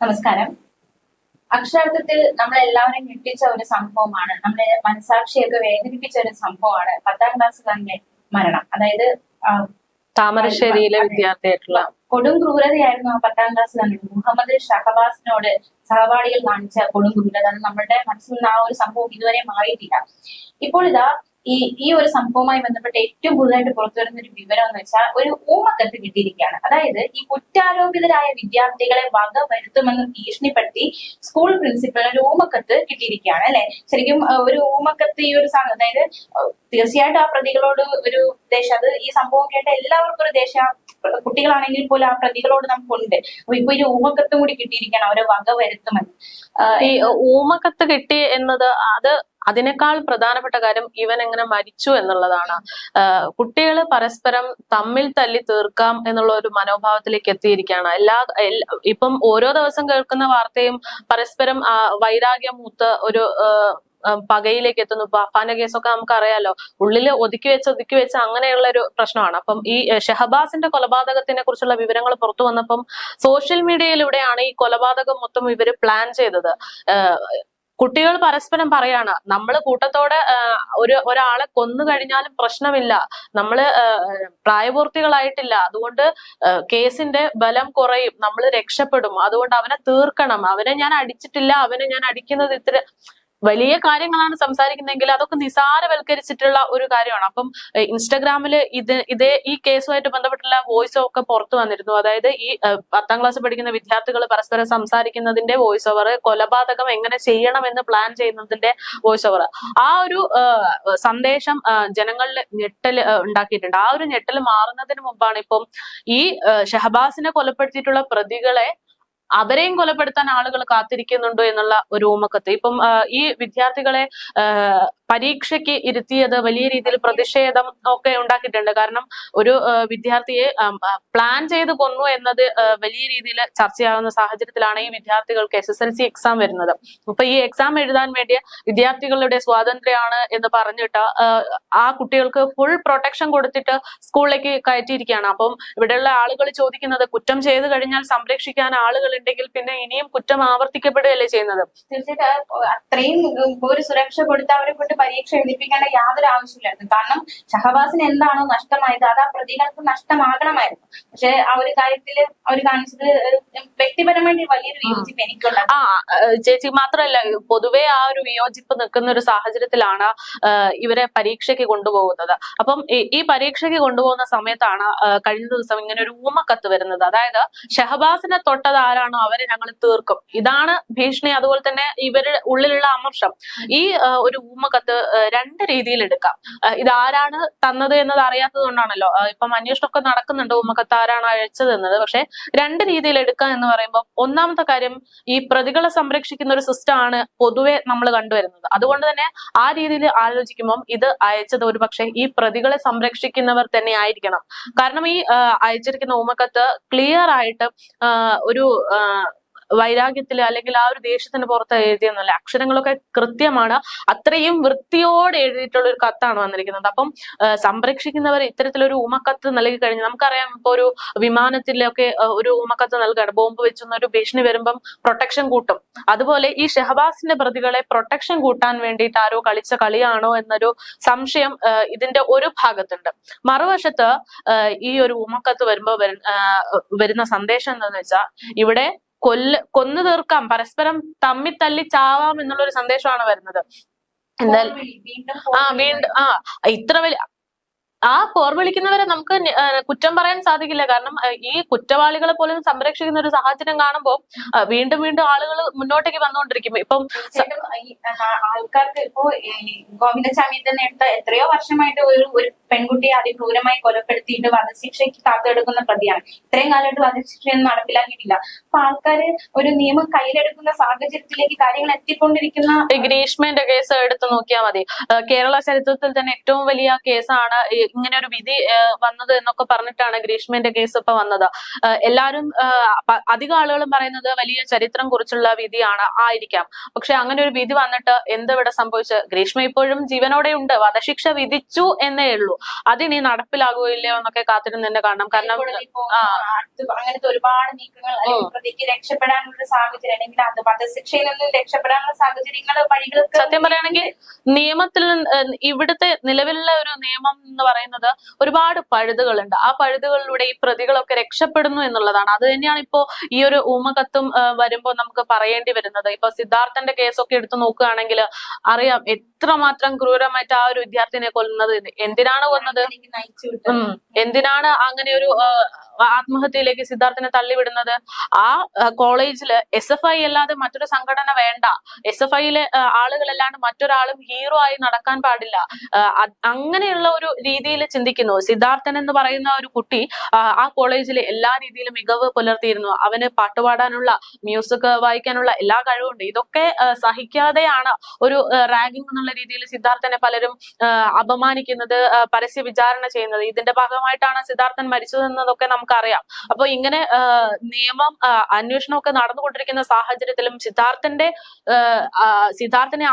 നമസ്കാരം. അക്ഷരാർത്ഥത്തിൽ നമ്മളെല്ലാവരെയും ഞെട്ടിച്ച ഒരു സംഭവമാണ്. നമ്മുടെ മനസാക്ഷിയൊക്കെ വേദനിപ്പിച്ച ഒരു സംഭവമാണ്. പത്താം തന്നെ മരണം. അതായത് താമരശ്ശേരിയിലെ. വിദ്യാർത്ഥിയായിട്ടുള്ള കൊടും ക്രൂരതയായിരുന്നു ആ പത്താം തന്നെ. മുഹമ്മദ് ഷഹബാസിനോട് സഹപാഠികൾ കാണിച്ച കൊടും ക്രൂരത. നമ്മളുടെ മനസ്സിൽ നിന്ന് ആ ഒരു സംഭവം ഇതുവരെ മാറിയിട്ടില്ല. ഇപ്പോൾ ഇതാ ഈ ഈ ഒരു സംഭവവുമായി ബന്ധപ്പെട്ട് ഏറ്റവും പുതുതായിട്ട് പുറത്തു വരുന്ന ഒരു വിവരം എന്ന് വെച്ചാൽ ഒരു ഊമക്കത്ത് കിട്ടിയിരിക്കുകയാണ്. അതായത് ഈ കുറ്റാരോപിതരായ വിദ്യാർത്ഥികളെ വക വരുത്തുമെന്ന് ഭീഷണിപ്പെടുത്തി സ്കൂൾ പ്രിൻസിപ്പൽ ഒരു ഊമക്കത്ത് കിട്ടിയിരിക്കുകയാണ് അല്ലെ? ശരിക്കും ഒരു ഊമക്കത്ത് ഈ ഒരു സാധനം അതായത് തീർച്ചയായിട്ടും ആ പ്രതികളോട് ഒരു ദേശം അത് ഈ സംഭവം കേട്ട എല്ലാവർക്കും ഒരു ദേശം കുട്ടികളാണെങ്കിൽ പോലും ആ പ്രതികളോട് നമുക്കുണ്ട്. അപ്പൊ ഇപ്പൊ ഒരു ഊമക്കത്തും കൂടി കിട്ടിയിരിക്കുകയാണ് അവരെ വക വരുത്തുമെന്ന്. ഈ ഊമക്കത്ത് കിട്ടി എന്നത് അത് അതിനേക്കാൾ പ്രധാനപ്പെട്ട കാര്യം ഇവൻ എങ്ങനെ മരിച്ചു എന്നുള്ളതാണ്. കുട്ടികൾ പരസ്പരം തമ്മിൽ തല്ലി തീർക്കാം എന്നുള്ള ഒരു മനോഭാവത്തിലേക്ക് എത്തിയിരിക്കുകയാണ്. എല്ലാ ഇപ്പം ഓരോ ദിവസം കേൾക്കുന്ന വാർത്തയും പരസ്പരം വൈരാഗ്യം മൂത്ത് ഒരു പകയിലേക്ക് എത്തുന്നു. ഇപ്പൊ അഫാന്റെ കേസൊക്കെ നമുക്ക് അറിയാലോ ഉള്ളിൽ ഒതുക്കി വെച്ച് ഒതുക്കി വെച്ച് അങ്ങനെയുള്ള ഒരു പ്രശ്നമാണ്. അപ്പം ഈ ഷെഹബാസിന്റെ കൊലപാതകത്തിനെ കുറിച്ചുള്ള വിവരങ്ങൾ പുറത്തു വന്നപ്പം സോഷ്യൽ മീഡിയയിലൂടെയാണ് ഈ കൊലപാതകം മൊത്തം ഇവർ പ്ലാൻ ചെയ്തത്. കുട്ടികൾ പരസ്പരം പറയാണ് നമ്മൾ കൂട്ടത്തോടെ ഒരു ഒരാളെ കൊന്നു കഴിഞ്ഞാലും പ്രശ്നമില്ല. നമ്മൾ പ്രായപൂർത്തികളായിട്ടില്ല. അതുകൊണ്ട് കേസിന്റെ ബലം കുറയും. നമ്മൾ രക്ഷപ്പെടും. അതുകൊണ്ട് അവനെ തീർക്കണം. അവനെ ഞാൻ അടിച്ചിട്ടില്ല. അവനെ ഞാൻ അടിക്കുന്നത് ഇത്ര വലിയ കാര്യങ്ങളാണ് സംസാരിക്കുന്നതെങ്കിൽ അതൊക്കെ നിസാരവൽക്കരിച്ചിട്ടുള്ള ഒരു കാര്യമാണ്. അപ്പം ഇൻസ്റ്റാഗ്രാമിൽ ഇത് ഇതേ ഈ കേസുമായിട്ട് ബന്ധപ്പെട്ടുള്ള വോയിസ് ഒക്കെ പുറത്തു വന്നിരുന്നു. അതായത് ഈ പത്താം ക്ലാസ് പഠിക്കുന്ന വിദ്യാർത്ഥികൾ പരസ്പരം സംസാരിക്കുന്നതിന്റെ വോയിസ് ഓവർ കൊലപാതകം എങ്ങനെ ചെയ്യണമെന്ന് പ്ലാൻ ചെയ്യുന്നതിന്റെ വോയിസ് ഓവർ ആ ഒരു സന്ദേശം ജനങ്ങളിൽ ഞെട്ടൽ ഉണ്ടാക്കിയിട്ടുണ്ട്. ആ ഒരു ഞെട്ടൽ മാറുന്നതിന് മുമ്പാണ് ഇപ്പം ഈ ഷഹബാസിനെ കൊലപ്പെടുത്തിയിട്ടുള്ള പ്രതികളെ അവരെയും കൊലപ്പെടുത്താൻ ആളുകൾ കാത്തിരിക്കുന്നുണ്ടോ എന്നുള്ള ഒരു ഊമക്കത്ത്. ഇപ്പം ഈ വിദ്യാർത്ഥികളെ പരീക്ഷയ്ക്ക് ഇരുത്തിയത് വലിയ രീതിയിൽ പ്രതിഷേധം ഒക്കെ ഉണ്ടാക്കിയിട്ടുണ്ട്. കാരണം ഒരു വിദ്യാർത്ഥിയെ പ്ലാൻ ചെയ്ത് കൊന്നു എന്നത് വലിയ രീതിയിൽ ചർച്ചയാകുന്ന സാഹചര്യത്തിലാണ് ഈ വിദ്യാർത്ഥികൾക്ക് S S L C exam വരുന്നത്. അപ്പൊ ഈ എക്സാം എഴുതാൻ വേണ്ടിയ വിദ്യാർത്ഥികളുടെ സ്വാതന്ത്ര്യമാണ് എന്ന് പറഞ്ഞിട്ട് ആ, കുട്ടികൾക്ക് ഫുൾ പ്രൊട്ടക്ഷൻ കൊടുത്തിട്ട് സ്കൂളിലേക്ക് കയറ്റിയിരിക്കുകയാണ്. അപ്പം ഇവിടെയുള്ള ആളുകൾ ചോദിക്കുന്നത് കുറ്റം ചെയ്തു കഴിഞ്ഞാൽ സംരക്ഷിക്കാൻ ആളുകൾ ഉണ്ടെങ്കിൽ പിന്നെ ഇനിയും കുറ്റം ആവർത്തിക്കപ്പെടുകയല്ലേ ചെയ്യുന്നത്? തീർച്ചയായിട്ടും അത്രയും ഒരു സുരക്ഷ കൊടുത്ത് അവരെ കൊണ്ട് പരീക്ഷ എഴുതിപ്പിക്കേണ്ട യാതൊരു ആവശ്യമില്ലായിരുന്നു. കാരണം ഷഹബാസിന് എന്താണോ നഷ്ടമായത് അത് ആ പ്രതികൾക്ക് നഷ്ടമാകണമായിരുന്നു. പക്ഷെ ആ ഒരു കാര്യത്തിൽ അവർ കാണിച്ചത് വ്യക്തിപരമായിട്ട് വലിയൊരു വിയോജിപ്പ് എനിക്കുള്ള ആ ചേച്ചി മാത്രമല്ല പൊതുവെ ആ ഒരു വിയോജിപ്പ് നിൽക്കുന്ന ഒരു സാഹചര്യത്തിലാണ് ഇവരെ പരീക്ഷയ്ക്ക് കൊണ്ടുപോകുന്നത്. അപ്പം ഈ- ഈ പരീക്ഷയ്ക്ക് കൊണ്ടുപോകുന്ന സമയത്താണ് കഴിഞ്ഞ ദിവസം ഇങ്ങനെ ഒരു ഊമക്കത്ത് വരുന്നത്. അതായത് ഷഹബാസിനെ തൊട്ടത് ആരാണോ അവരെ ഞങ്ങൾ തീർക്കും. ഇതാണ് ഭീഷണി. അതുപോലെ തന്നെ ഇവരുടെ ഉള്ളിലുള്ള അമർഷം. ഈ ഒരു ഊമക്കത്ത് ഏഹ് രണ്ട് രീതിയിൽ എടുക്കാം. ഇത് ആരാണ് തന്നത് എന്നത് അറിയാത്തത് കൊണ്ടാണല്ലോ. ഇപ്പം അന്വേഷണമൊക്കെ നടക്കുന്നുണ്ട് ഉമ്മക്കത്ത് ആരാണ് അയച്ചത് എന്നത്. പക്ഷെ രണ്ട് രീതിയിൽ എടുക്കാം എന്ന് പറയുമ്പോൾ ഒന്നാമത്തെ കാര്യം ഈ പ്രതികളെ സംരക്ഷിക്കുന്ന ഒരു സിസ്റ്റം ആണ് പൊതുവെ നമ്മൾ കണ്ടുവരുന്നത്. അതുകൊണ്ട് തന്നെ ആ രീതിയിൽ ആലോചിക്കുമ്പോൾ ഇത് അയച്ചത് ഒരു പക്ഷേ ഈ പ്രതികളെ സംരക്ഷിക്കുന്നവർ തന്നെ ആയിരിക്കണം. കാരണം ഈ അയച്ചിരിക്കുന്ന ഉമ്മക്കത്ത് ക്ലിയർ ആയിട്ട് ഒരു ആ, വൈരാഗ്യത്തിൽ അല്ലെങ്കിൽ ആ ഒരു ദേഷ്യത്തിന് പുറത്ത് എഴുതിയെന്നല്ല അക്ഷരങ്ങളൊക്കെ കൃത്യമാണ്. അത്രയും വൃത്തിയോടെ എഴുതിയിട്ടുള്ള ഒരു കത്താണ് വന്നിരിക്കുന്നത്. അപ്പം സംരക്ഷിക്കുന്നവർ ഇത്തരത്തിലൊരു ഉമക്കത്ത് നൽകി കഴിഞ്ഞാൽ നമുക്കറിയാം ഇപ്പൊ ഒരു വിമാനത്തിലൊക്കെ ഒരു ഉമക്കത്ത് നൽകുകയാണ് ബോംബ് വെച്ചുന്ന ഒരു ഭീഷണി വരുമ്പം പ്രൊട്ടക്ഷൻ കൂട്ടും. അതുപോലെ ഈ ഷെഹബാസിന്റെ പ്രതികളെ പ്രൊട്ടക്ഷൻ കൂട്ടാൻ വേണ്ടിയിട്ട് ആരോ കളിച്ച കളിയാണോ എന്നൊരു സംശയം ഇതിന്റെ ഒരു ഭാഗത്തുണ്ട്. മറുവശത്ത് ഈ ഒരു ഉമക്കത്ത് വരുമ്പോ വരുന്ന സന്ദേശം എന്താണെന്ന് വെച്ചാൽ ഇവിടെ കൊല്ല കൊന്നു തീർക്കാം പരസ്പരം തമ്മി തല്ലി ചാവാം എന്നുള്ള ഒരു സന്ദേശമാണ് വരുന്നത്. എന്നാൽ ആ വീണ്ടും ആ ഇത്ര വലിയ ആ പോർ വിളിക്കുന്നവരെ നമുക്ക് കുറ്റം പറയാൻ സാധിക്കില്ല. കാരണം ഈ കുറ്റവാളികളെ പോലും സംരക്ഷിക്കുന്ന ഒരു സാഹചര്യം കാണുമ്പോൾ വീണ്ടും വീണ്ടും ആളുകൾ മുന്നോട്ടേക്ക് വന്നുകൊണ്ടിരിക്കും. ഇപ്പം ആൾക്കാർക്ക് ഇപ്പോ ഈ ഗോവിന്ദസ്വാമി തന്നെ എടുത്ത എത്രയോ വർഷമായിട്ട് ഒരു ഒരു പെൺകുട്ടിയെ അതിക്രൂരമായി കൊലപ്പെടുത്തിയിട്ട് വധശിക്ഷയ്ക്ക് കാത്തെടുക്കുന്ന പ്രതിയാണ്. ഇത്രയും കാലമായിട്ട് വധശിക്ഷയൊന്നും നടപ്പിലാക്കിയിട്ടില്ല. ആൾക്കാര് ഒരു നിയമം കയ്യിലെടുക്കുന്ന സാഹചര്യത്തിലേക്ക് കാര്യങ്ങൾ എത്തിക്കൊണ്ടിരിക്കുന്ന ഗ്രീഷ്മന്റെ കേസ് എടുത്തു നോക്കിയാൽ മതി. കേരള ചരിത്രത്തിൽ തന്നെ ഏറ്റവും വലിയ കേസാണ് ഇങ്ങനെ ഒരു വിധി വന്നത് എന്നൊക്കെ പറഞ്ഞിട്ടാണ് ഗ്രീഷ്മന്റെ കേസ് ഇപ്പൊ വന്നത്. എല്ലാവരും എല്ലാരും അധികം ആളുകളും പറയുന്നത് വലിയ ചരിത്രം കുറിച്ചുള്ള വിധിയാണ് ആയിരിക്കാം. പക്ഷെ അങ്ങനെ ഒരു വിധി വന്നിട്ട് എന്ത് ഇവിടെ സംഭവിച്ച്? ഗ്രീഷ്മ ഇപ്പോഴും ജീവനോടെ ഉണ്ട്. വധശിക്ഷ വിധിച്ചു എന്നേ ഉള്ളൂ. അതിനി നടപ്പിലാകുകയില്ലയോ എന്നൊക്കെ കാത്തിരുന്ന് തന്നെ കാണണം. കാരണം അങ്ങനത്തെ ഒരുപാട് നീക്കങ്ങൾ അല്ലെങ്കിൽ രക്ഷപ്പെടാനുള്ള സാഹചര്യം അല്ലെങ്കിൽ അത് വധശിക്ഷയിൽ നിന്നും രക്ഷപ്പെടാനുള്ള സാഹചര്യങ്ങൾ വഴികൾ സത്യം പറയുകയാണെങ്കിൽ നിയമത്തിൽ ഇവിടുത്തെ നിലവിലുള്ള ഒരു നിയമം എന്ന് പറയുന്നത് ഒരുപാട് പഴുതുകളുണ്ട്. ആ പഴുതുകളിലൂടെ ഈ പ്രതികളൊക്കെ രക്ഷപ്പെടുന്നു എന്നുള്ളതാണ്. അത് തന്നെയാണ് ഇപ്പോ ഈ ഒരു ഊമകത്തും വരുമ്പോൾ നമുക്ക് പറയേണ്ടി വരുന്നത്. ഇപ്പൊ സിദ്ധാർത്ഥന്റെ കേസൊക്കെ എടുത്തു നോക്കുകയാണെങ്കിൽ അറിയാം എത്രമാത്രം ക്രൂരമായിട്ട് ആ ഒരു വിദ്യാർത്ഥിനെ കൊല്ലുന്നത് എന്തിനാണ് കൊന്നത്? എന്തിനാണ് അങ്ങനെ ഒരു ആത്മഹത്യയിലേക്ക് സിദ്ധാർത്ഥനെ തള്ളിവിടുന്നത്? ആ കോളേജിൽ എസ് എഫ് ഐ അല്ലാതെ മറ്റൊരു സംഘടന വേണ്ട. എസ് എഫ് ഐയിലെ ആളുകളല്ലാണ്ട് മറ്റൊരാളും ഹീറോ ആയി നടക്കാൻ പാടില്ല. ആ, അങ്ങനെയുള്ള ഒരു രീതിയിൽ ചിന്തിക്കുന്നു. സിദ്ധാർത്ഥൻ എന്ന് പറയുന്ന ഒരു കുട്ടി ആ, ആ കോളേജിൽ എല്ലാ രീതിയിലും മികവ് പുലർത്തിയിരുന്നു. അവന് പാട്ടുപാടാനുള്ള മ്യൂസിക് വായിക്കാനുള്ള എല്ലാ കഴിവുണ്ട്. ഇതൊക്കെ സഹിക്കാതെയാണ് ഒരു റാഗിംഗ് എന്നുള്ള രീതിയിൽ സിദ്ധാർത്ഥനെ പലരും ആ, അപമാനിക്കുന്നത് ആ, പരസ്യ വിചാരണ ചെയ്യുന്നത്. ഇതിന്റെ ഭാഗമായിട്ടാണ് സിദ്ധാർത്ഥൻ മരിച്ചതെന്നതൊക്കെ നമുക്കറിയാം. അപ്പൊ ഇങ്ങനെ നിയമം ആ, അന്വേഷണമൊക്കെ നടന്നുകൊണ്ടിരിക്കുന്ന സാഹചര്യത്തിലും സിദ്ധാർത്ഥന്റെ സിദ്ധാർത്ഥനെ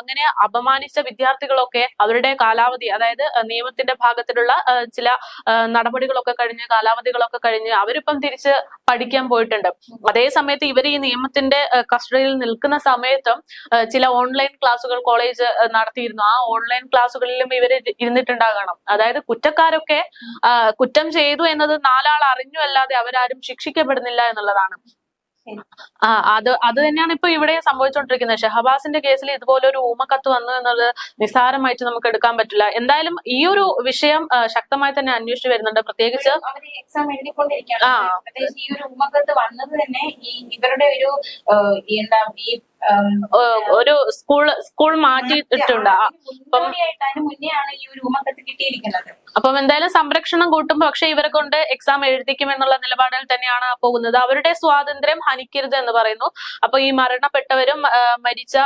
അങ്ങനെ അപമാനിച്ച വിദ്യാർത്ഥികളൊക്കെ അവരുടെ കാലാവധി അതായത് നിയമത്തിന്റെ ഭാഗത്തിലുള്ള ചില നടപടികളൊക്കെ കഴിഞ്ഞ് കാലാവധികളൊക്കെ കഴിഞ്ഞ് അവരിപ്പം തിരിച്ച് പഠിക്കാൻ പോയിട്ടുണ്ട്. അതേ സമയത്ത് ഇവർ ഈ നിയമത്തിന്റെ കസ്റ്റഡിയിൽ നിൽക്കുന്ന സമയത്തും ചില ഓൺലൈൻ ക്ലാസ്സുകൾ കോളേജ് നടത്തിയിരുന്നു. ആ ഓൺലൈൻ ക്ലാസ്സുകളിലും ഇവർ ഇരുന്നിട്ടുണ്ടാകണം. അതായത് കുറ്റക്കാരൊക്കെ കുറ്റം ചെയ്തു എന്നത് നാലാൾ അറിഞ്ഞു അല്ലാതെ അവരാരും ശിക്ഷിക്കപ്പെടുന്നില്ല എന്നുള്ളതാണ്. ശരി. ആ അത് അത് തന്നെയാണ് ഇപ്പൊ ഇവിടെ സംഭവിച്ചുകൊണ്ടിരിക്കുന്നത് ഷഹബാസിന്റെ കേസിൽ ഇതുപോലെ ഒരു ഊമക്കത്ത് വന്നു എന്നുള്ളത് നിസ്സാരമായിട്ട് നമുക്ക് എടുക്കാൻ പറ്റില്ല. എന്തായാലും ഈ ഒരു വിഷയം ശക്തമായി തന്നെ അന്വേഷിച്ചു വരുന്നുണ്ട്. പ്രത്യേകിച്ച് അവർ എക്സാം എഴുതിക്കൊണ്ടിരിക്കുകയാണ്. പ്രത്യേകിച്ച് ഈ ഒരു ഊമക്കത്ത് വന്നത് തന്നെ ഈ ഇവരുടെ ഒരു എന്താ ഈ ഒരു സ്കൂൾ സ്കൂൾ മാറ്റിയിട്ടുണ്ട് അപ്പം എന്തായാലും സംരക്ഷണം കൂട്ടും പക്ഷെ ഇവരെ കൊണ്ട് എക്സാം എഴുതിക്കും എന്നുള്ള നിലപാടിൽ തന്നെയാണ് പോകുന്നത്. അവരുടെ സ്വാതന്ത്ര്യം ഹനിക്കരുത് എന്ന് പറയുന്നു. അപ്പൊ ഈ മരണപ്പെട്ടവരും മരിച്ച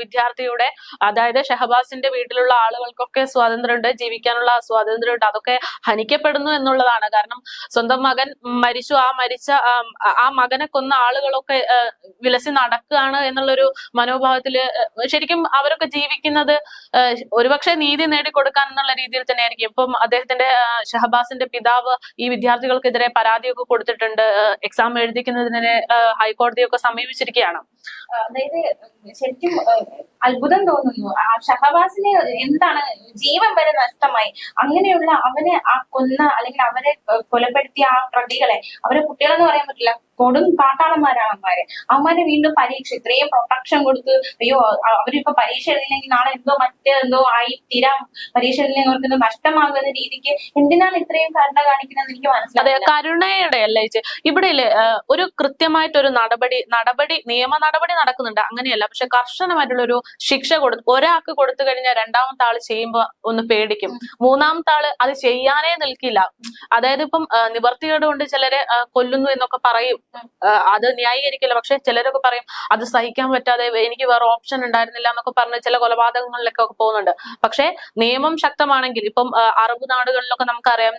വിദ്യാർത്ഥിയുടെ അതായത് ഷഹബാസിന്റെ വീട്ടിലുള്ള ആളുകൾക്കൊക്കെ സ്വാതന്ത്ര്യമുണ്ട് ജീവിക്കാനുള്ള സ്വാതന്ത്ര്യമുണ്ട്. അതൊക്കെ ഹനിക്കപ്പെടുന്നു എന്നുള്ളതാണ്. കാരണം സ്വന്തം മകൻ മരിച്ചു. ആ മരിച്ച ആ മകനെ കൊന്ന ആളുകളൊക്കെ വിലസി നടക്കുകയാണ് എന്നുള്ളൊരു മനോഭാവത്തിൽ ശരിക്കും അവരൊക്കെ ജീവിക്കുന്നത് ഒരുപക്ഷെ നീതി നേടിക്കൊടുക്കാൻ എന്നുള്ള രീതിയിൽ തന്നെയായിരിക്കും. ഇപ്പം അദ്ദേഹത്തിന്റെ ഷഹബാസിന്റെ പിതാവ് ഈ വിദ്യാർത്ഥികൾക്കെതിരെ പരാതിയൊക്കെ കൊടുത്തിട്ടുണ്ട് എക്സാം എഴുതിക്കുന്നതിനെ ഹൈക്കോടതിയൊക്കെ സമീപിച്ചിരിക്കുകയാണ്. അതായത് ശരിക്കും അത്ഭുതം തോന്നുന്നു. ആ ഷഹബാസിന് എന്താണ് ജീവൻ വരെ നഷ്ടമായി? അങ്ങനെയുള്ള അവനെ ആ കൊന്ന അല്ലെങ്കിൽ അവരെ കൊലപ്പെടുത്തിയ ആ പ്രതികളെ അവരെ കുട്ടികളെന്ന് പറയാൻ പറ്റില്ല കൊടും കാട്ടാളന്മാരാണ് അവന്മാര്. അവന്മാരെ വീണ്ടും പരീക്ഷ ഇത്രയും പ്രൊട്ടക്ഷൻ കൊടുത്ത് അയ്യോ അവരിപ്പോ പരീക്ഷ എഴുതില്ലെങ്കിൽ നാളെ എന്തോ മറ്റേ എന്തോ ആയി തീരാം. പരീക്ഷ എഴുതില്ലെങ്കിൽ അവർക്ക് എന്തോ നഷ്ടമാകുന്ന രീതിക്ക് എന്തിനാണ് ഇത്രയും കരുണ കാണിക്കുന്നത് എനിക്ക് മനസ്സിലായി കരുണയുടെ അല്ലേ ഇവിടെ ഒരു കൃത്യമായിട്ടൊരു നടപടി നടപടി നിയമ നടപടി നടക്കുന്നുണ്ട്. അങ്ങനെയല്ല. പക്ഷെ കർശനമായിട്ടുള്ള ഒരു ശിക്ഷ കൊടുത്തു ഒരാൾക്ക് കൊടുത്തു കഴിഞ്ഞാൽ രണ്ടാമത്തെ ആൾ ചെയ്യുമ്പോ ഒന്ന് പേടിക്കും. മൂന്നാമത്തെ ആൾ അത് ചെയ്യാനേ നിൽക്കില്ല. അതായത് ഇപ്പം നിവർത്തികേട് കൊണ്ട് ചിലരെ കൊല്ലുന്നു എന്നൊക്കെ പറയും. അത് ന്യായീകരിക്കില്ല. പക്ഷെ ചിലരൊക്കെ പറയും അത് സഹിക്കാൻ പറ്റാതെ എനിക്ക് വേറെ ഓപ്ഷൻ ഉണ്ടായിരുന്നില്ല എന്നൊക്കെ പറഞ്ഞ് ചില കൊലപാതകങ്ങളിലൊക്കെ പോകുന്നുണ്ട്. പക്ഷെ നിയമം ശക്തമാണെങ്കിൽ ഇപ്പം അറബ് നാടുകളിലൊക്കെ നമുക്കറിയാം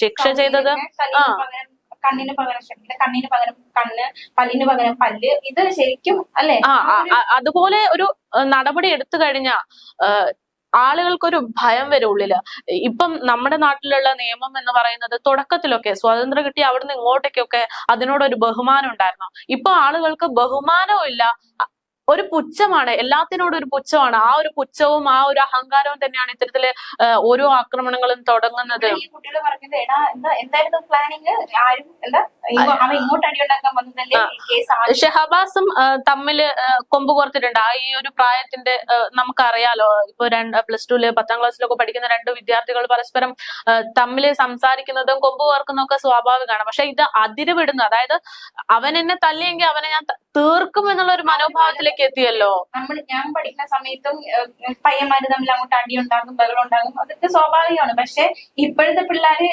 ശിക്ഷ ചെയ്തത് ആ. കണ്ണിന് പകരം ക്ഷമിക്കണം കണ്ണിന് പകരം കണ്ണ് പല്ലിന് പകരം പല്ല് ഇത് ശരിക്കും അല്ലെ? ആ അതുപോലെ ഒരു നടപടി എടുത്തു കഴിഞ്ഞാ ആളുകൾക്കൊരു ഭയം വരും ഉള്ളിൽ. ഇപ്പം നമ്മുടെ നാട്ടിലുള്ള നിയമം എന്ന് പറയുന്നത് തുടക്കത്തിലൊക്കെ സ്വാതന്ത്ര്യം കിട്ടി അവിടുന്ന് ഇങ്ങോട്ടേക്കൊക്കെ അതിനോടൊരു ബഹുമാനം ഉണ്ടായിരുന്നു. ഇപ്പൊ ആളുകൾക്ക് ബഹുമാനവും ഇല്ല. ഒരു പുച്ഛമാണ്. എല്ലാത്തിനോടും ഒരു പുച്ഛമാണ്. ആ ഒരു പുച്ഛവും ആ ഒരു അഹങ്കാരവും തന്നെയാണ് ഇത്തരത്തിൽ ഓരോ ആക്രമണങ്ങളും തുടങ്ങുന്നത്. ഷെഹബാസും തമ്മിൽ കൊമ്പ് കോർത്തിട്ടുണ്ട്. ആ ഈ ഒരു പ്രായത്തിന്റെ നമുക്കറിയാലോ ഇപ്പൊ രണ്ട് പ്ലസ് ടുൽ പത്താം ക്ലാസ്സിലൊക്കെ പഠിക്കുന്ന രണ്ട് വിദ്യാർത്ഥികൾ പരസ്പരം തമ്മിൽ തമ്മിൽ സംസാരിക്കുന്നതും കൊമ്പ് കോർക്കുന്നതും ഒക്കെ സ്വാഭാവികമാണ്. പക്ഷെ ഇത് അതിര് വിടുന്നു അതായത് അവൻ എന്നെ തല്ലിയെങ്കിൽ അവനെ ഞാൻ തീർക്കും എന്നുള്ള ഒരു മനോഭാവത്തിലേക്ക് എത്തിയല്ലോ? നമ്മൾ ഞാൻ പഠിക്കുന്ന സമയത്തും പയ്യന്മാര് തമ്മിൽ അങ്ങോട്ട് അടി ഉണ്ടാകും ബഹളം ഉണ്ടാകും അതൊക്കെ സ്വാഭാവികമാണ്. പക്ഷെ ഇപ്പോഴത്തെ പിള്ളേര്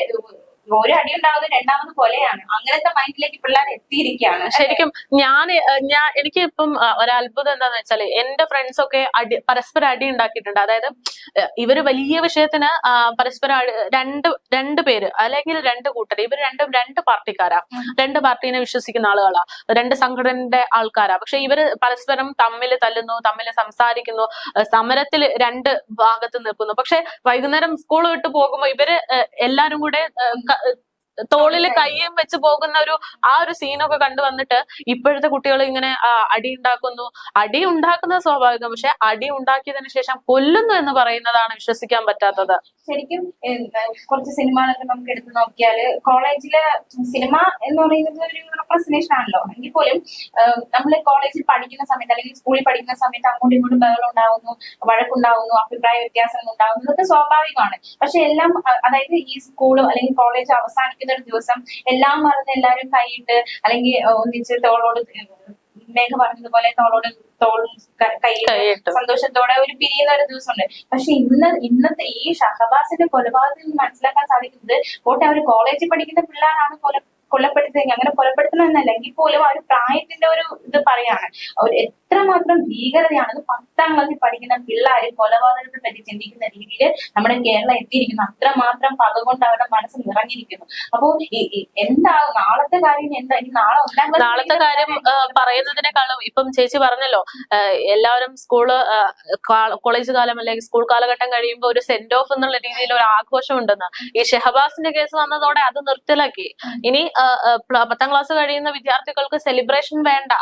ഒരു അടി ഉണ്ടാവുന്നത് രണ്ടാമത് കൊലയാണ്. അങ്ങനത്തെ മൈൻഡിലേക്ക് പിള്ളേർ എത്തിയിരിക്കുകയാണ്. ശരിക്കും ഞാൻ ഞാൻ എനിക്ക് ഇപ്പം ഒരത്ഭുതം എന്താന്ന് വെച്ചാൽ എന്റെ ഫ്രണ്ട്സ് ഒക്കെ അടി പരസ്പരം അടി ഉണ്ടാക്കിയിട്ടുണ്ട്. അതായത് ഇവർ വലിയ വിഷയത്തിന് പരസ്പരം രണ്ട് രണ്ട് പേര് അല്ലെങ്കിൽ രണ്ട് കൂട്ടർ ഇവർ രണ്ടും രണ്ട് പാർട്ടിക്കാരാ. രണ്ട് പാർട്ടീനെ വിശ്വസിക്കുന്ന ആളുകളാ. രണ്ട് സംഘടനയുടെ ആൾക്കാരാ. പക്ഷെ ഇവർ പരസ്പരം തമ്മിൽ തല്ലുന്നു തമ്മിൽ സംസാരിക്കുന്നു സമരത്തിൽ രണ്ട് ഭാഗത്ത് നിൽക്കുന്നു. പക്ഷെ വൈകുന്നേരം സ്കൂൾ വിട്ട് പോകുമ്പോൾ ഇവർ എല്ലാരും കൂടെ ഏഹ്, കൈയും വെച്ച് പോകുന്ന ഒരു ആ ഒരു സീനൊക്കെ കണ്ടു വന്നിട്ട് ഇപ്പോഴത്തെ കുട്ടികൾ ഇങ്ങനെ അടി ഉണ്ടാക്കുന്നു. അടി ഉണ്ടാക്കുന്നത് സ്വാഭാവികം. പക്ഷെ അടി ഉണ്ടാക്കിയതിനു ശേഷം കൊല്ലുന്നു എന്ന് പറയുന്നതാണ് വിശ്വസിക്കാൻ പറ്റാത്തത്. ശരിക്കും കുറച്ച് സിനിമകളൊക്കെ നമുക്ക് എടുത്തു നോക്കിയാൽ കോളേജിലെ സിനിമ എന്ന് പറയുന്നത് ഒരു റെപ്രസെന്റേഷൻ ആണല്ലോ എങ്കിൽ പോലും നമ്മൾ കോളേജിൽ പഠിക്കുന്ന സമയത്ത് അല്ലെങ്കിൽ സ്കൂളിൽ പഠിക്കുന്ന സമയത്ത് അങ്ങോട്ടും ഇങ്ങോട്ടും ബഹളം ഉണ്ടാവുന്നു വഴക്കുണ്ടാവുന്നു അഭിപ്രായ വ്യത്യാസങ്ങൾ ഉണ്ടാവുന്നു ഇതൊക്കെ സ്വാഭാവികമാണ്. പക്ഷെ എല്ലാം അതായത് ഈ സ്കൂളും അല്ലെങ്കിൽ കോളേജ് അവസാനിക്കുന്ന ഒരു ദിവസം എല്ലാം മറന്ന് എല്ലാവരും കൈയിട്ട് അല്ലെങ്കിൽ ഒന്നിച്ച് തോളോട് മേഘ പറഞ്ഞതുപോലെ തോളോട് തോൾ കൈ സന്തോഷത്തോടെ ഒരു പിരിയുന്ന ഒരു ദിവസമുണ്ട്. പക്ഷെ ഇന്ന് ഇന്നത്തെ ഈ ഷഹബാസിന്റെ കൊലപാതകം മനസ്സിലാക്കാൻ സാധിക്കുന്നത് ഓട്ടെ അവർ കോളേജിൽ പഠിക്കുന്ന പിള്ളേരാണ് കൊല കൊല്ലപ്പെടുത്തുന്നത് അങ്ങനെ കൊലപ്പെടുത്തണമെന്നല്ല. എങ്കിൽ പോലും ആ ഒരു പ്രായത്തിന്റെ ഒരു ഇത് പറയാണ്. അവർ എത്രമാത്രം ഭീകരതയാണ്. അത് പത്താം ക്ലാസ്സിൽ പഠിക്കുന്ന പിള്ളേർ കൊലപാതകത്തെ പറ്റി ചിന്തിക്കുന്ന രീതിയിൽ നമ്മുടെ കേരളം എത്തിയിരിക്കുന്നു. അത്രമാത്രം പക കൊണ്ട് അവരുടെ മനസ്സ് നിറഞ്ഞിരിക്കുന്നു. അപ്പോ എന്താകും നാളത്തെ കാര്യം എന്താ? ഇനി നാളെ ഒന്നാം ക്ലാസ് നാളത്തെ കാര്യം പറയുന്നതിനേക്കാളും ഇപ്പം ചേച്ചി പറഞ്ഞല്ലോ എല്ലാവരും സ്കൂൾ കോളേജ് കാലം അല്ലെങ്കിൽ സ്കൂൾ കാലഘട്ടം കഴിയുമ്പോൾ ഒരു സെന്റ് ഓഫ് എന്നുള്ള രീതിയിൽ ഒരു ആഘോഷം ഉണ്ടെന്ന് ഈ ഷെഹബാസിന്റെ കേസ് വന്നതോടെ അത് നിർത്തലാക്കി. ഇനി പത്താം ക്ലാസ് കഴിയുന്ന വിദ്യാർത്ഥികൾക്ക് സെലിബ്രേഷൻ വേണ്ട.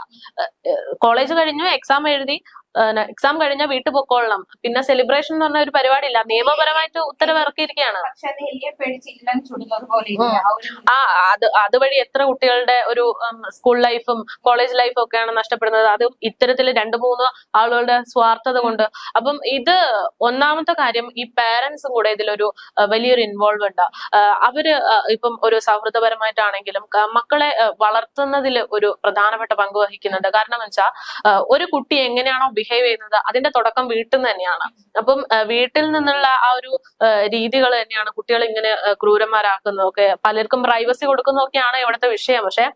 കോളേജ് കഴിഞ്ഞു എക്സാം എഴുതി. എക്സാം കഴിഞ്ഞാൽ വീട്ടിൽ പൊക്കോളണം പിന്നെ സെലിബ്രേഷൻ എന്ന് പറഞ്ഞ ഒരു പരിപാടി ഇല്ല നിയമപരമായിട്ട് ഉത്തരവ് ഇറക്കിയിരിക്കുകയാണ് പക്ഷെ അത് എലിയെ പേടിച്ചില്ല ചുടുന്നത് പോലെ ആ. അത് അതുവഴി എത്ര കുട്ടികളുടെ ഒരു സ്കൂൾ ലൈഫും കോളേജ് ലൈഫും ഒക്കെയാണ് നഷ്ടപ്പെടുന്നത്. അത് ഇത്തരത്തിൽ രണ്ടു മൂന്ന് ആളുകളുടെ സ്വാർത്ഥത കൊണ്ട്. അപ്പം ഇത് ഒന്നാമത്തെ കാര്യം ഈ പാരന്റ്സും കൂടെ ഇതിലൊരു വലിയൊരു ഇൻവോൾവ് ഉണ്ട്. അവർ ഇപ്പം ഒരു സൗഹൃദപരമായിട്ടാണെങ്കിലും മക്കളെ വളർത്തുന്നതിൽ ഒരു പ്രധാനപ്പെട്ട പങ്ക് വഹിക്കുന്നുണ്ട്. കാരണം വെച്ചാൽ ഒരു കുട്ടി എങ്ങനെയാണോ ബിഹേവ് ചെയ്യുന്നത് അതിന്റെ തുടക്കം വീട്ടിൽ നിന്ന് തന്നെയാണ്. അപ്പം വീട്ടിൽ നിന്നുള്ള ആ ഒരു രീതികൾ തന്നെയാണ് കുട്ടികൾ ഇങ്ങനെ ക്രൂരന്മാരാക്കുന്നതൊക്കെ പലർക്കും പ്രൈവസി കൊടുക്കുന്നതൊക്കെയാണ് ഇവിടുത്തെ വിഷയം. പക്ഷെ